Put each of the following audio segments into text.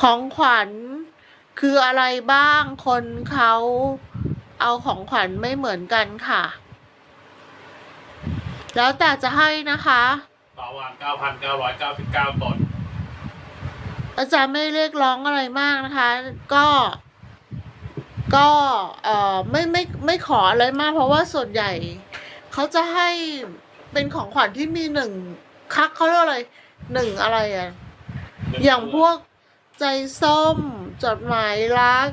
ของขวัญคืออะไรบ้างคนเขาเอาของขวัญไม่เหมือนกันค่ะ แล้วแต่จะให้นะคะต่อวัน9,999ตนอาจารย์ไม่เรียกร้องอะไรมากนะคะ ก็ก็เอ่อไม่ไม่ไม่ขออะไรมาก เพราะว่าส่วนใหญ่เขาจะให้เป็นของขวัญที่มีหนึ่งคักเขาเรียกอะไรหนึ่งอะไรอะ อย่างพวกใจส้ม จดหมายรัก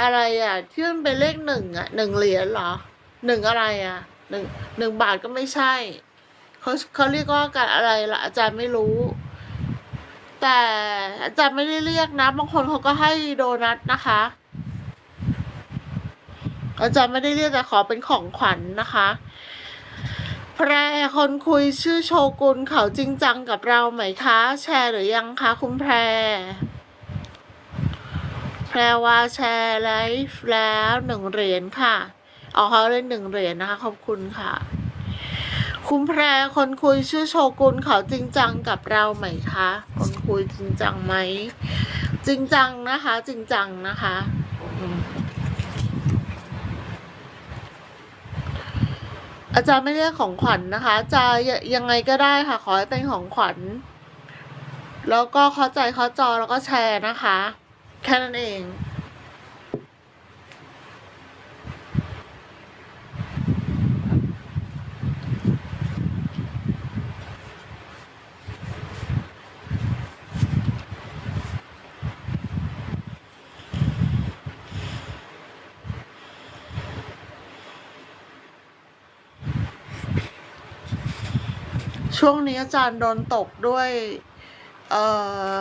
อะไรอะที่มันเป็นเลขหนึ่งอะหนึ่งเหรียญเหรอหนึ่งอะไรอะหนึ่งหนึ่งบาทก็ไม่ใช่เขาเขาเรียกว่าการอะไรละอาจารย์ไม่รู้ แต่อาจารย์ไม่ได้เรียกนะบางคนเขาก็ให้โดนัทนะคะ อาจารย์ไม่ได้เรียกแต่ขอเป็นของขวัญนะคะ แพรคนคุยชื่อโชกุนเขาจริงจังกับเราไหมคะ แชร์หรือยังคะคุณแพร แพรว่าแชร์ไลฟ์แล้วหนึ่งเหรียญค่ะเอาเขาเล่นหนึ่งเหรียญนะคะ ขอบคุณค่ะ คุณแพรคนคุยชื่อโชกุนเขาจริงจังกับเราไหมคะ คนคุยจริงจังไหม จริงจังนะคะ จริงจังนะคะ อาจารย์ไม่เรียกของขวัญนะคะจะยยังไงก็ได้ค่ะ ขอให้เป็นของขวัญ แล้วก็เข้าใจเข้าจอแล้วก็แชร์นะคะ แค่นั้นเอง ช่วงนี้อาจารย์โดนตกด้วย เอ่อ